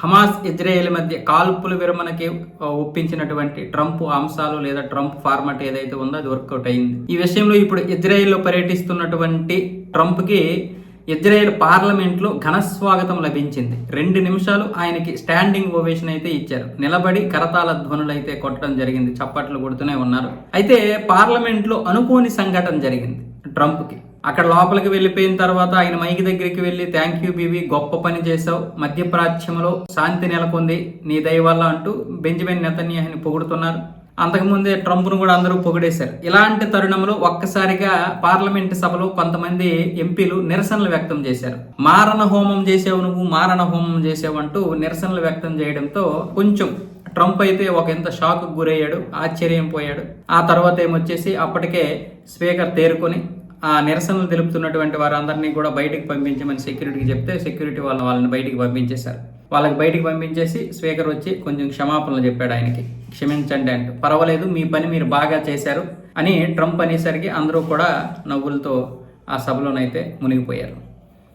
Hamas Israel మధ్య కాల్పుల విరమణకి ఒప్పించినటువంటి Trump అంశాలు లేదా ట్రంప్ ఫార్మాట్ ఏదైతే ఉందో అది వర్కౌట్ అయింది. ఈ విషయంలో ఇప్పుడు ఇజ్రాయెల్లో పర్యటిస్తున్నటువంటి ట్రంప్కి ఇజ్రాయెల్ పార్లమెంట్లో ఘన స్వాగతం లభించింది. రెండు నిమిషాలు ఆయనకి స్టాండింగ్ ఓవేషన్ అయితే ఇచ్చారు. నిలబడి కరతాల ధ్వనులు అయితే కొట్టడం జరిగింది. చప్పట్లు కొడుతూనే ఉన్నారు. అయితే పార్లమెంట్లో అనుకోని సంఘటన జరిగింది ట్రంప్కి. అక్కడ లోపలికి వెళ్ళిపోయిన తర్వాత ఆయన మైకి దగ్గరికి వెళ్ళి థ్యాంక్ యూ బీబీ గొప్ప పని చేశావు. మధ్యప్రాచ్యంలో శాంతి నెలకొంది. నీ దయ వల్ల అంటూ బెంజమిన్ నెతన్యాహుని పొగుడుతున్నారు. అంతకుముందే ట్రంప్ను కూడా అందరూ పొగిడేశారు. ఇలాంటి తరుణంలో ఒక్కసారిగా పార్లమెంట్ సభలో కొంతమంది ఎంపీలు నిరసనలు వ్యక్తం చేశారు. మారణ హోమం చేసావు నువ్వు మారణ హోమం చేసావు అంటూ నిరసనలు వ్యక్తం చేయడంతో కొంచెం ట్రంప్ అయితే ఒక ఎంత షాక్ గురయ్యాడు ఆశ్చర్యం పోయాడు. ఆ తర్వాత ఏమొచ్చేసి అప్పటికే స్పీకర్ తేరుకొని ఆ నిరసనలు తెలుపుతున్నటువంటి వారందరినీ కూడా బయటికి పంపించమని సెక్యూరిటీకి చెప్తే సెక్యూరిటీ వాళ్ళని వాళ్ళని బయటికి పంపించేశారు. వాళ్ళకి బయటికి పంపించేసి స్పీకర్ వచ్చి కొంచెం క్షమాపణలు చెప్పాడు ఆయనకి. క్షమించండి అంటే పర్వాలేదు మీ పని మీరు బాగా చేశారు అని ట్రంప్ అనేసరికి అందరూ కూడా నవ్వులతో ఆ సభలోనైతే మునిగిపోయారు.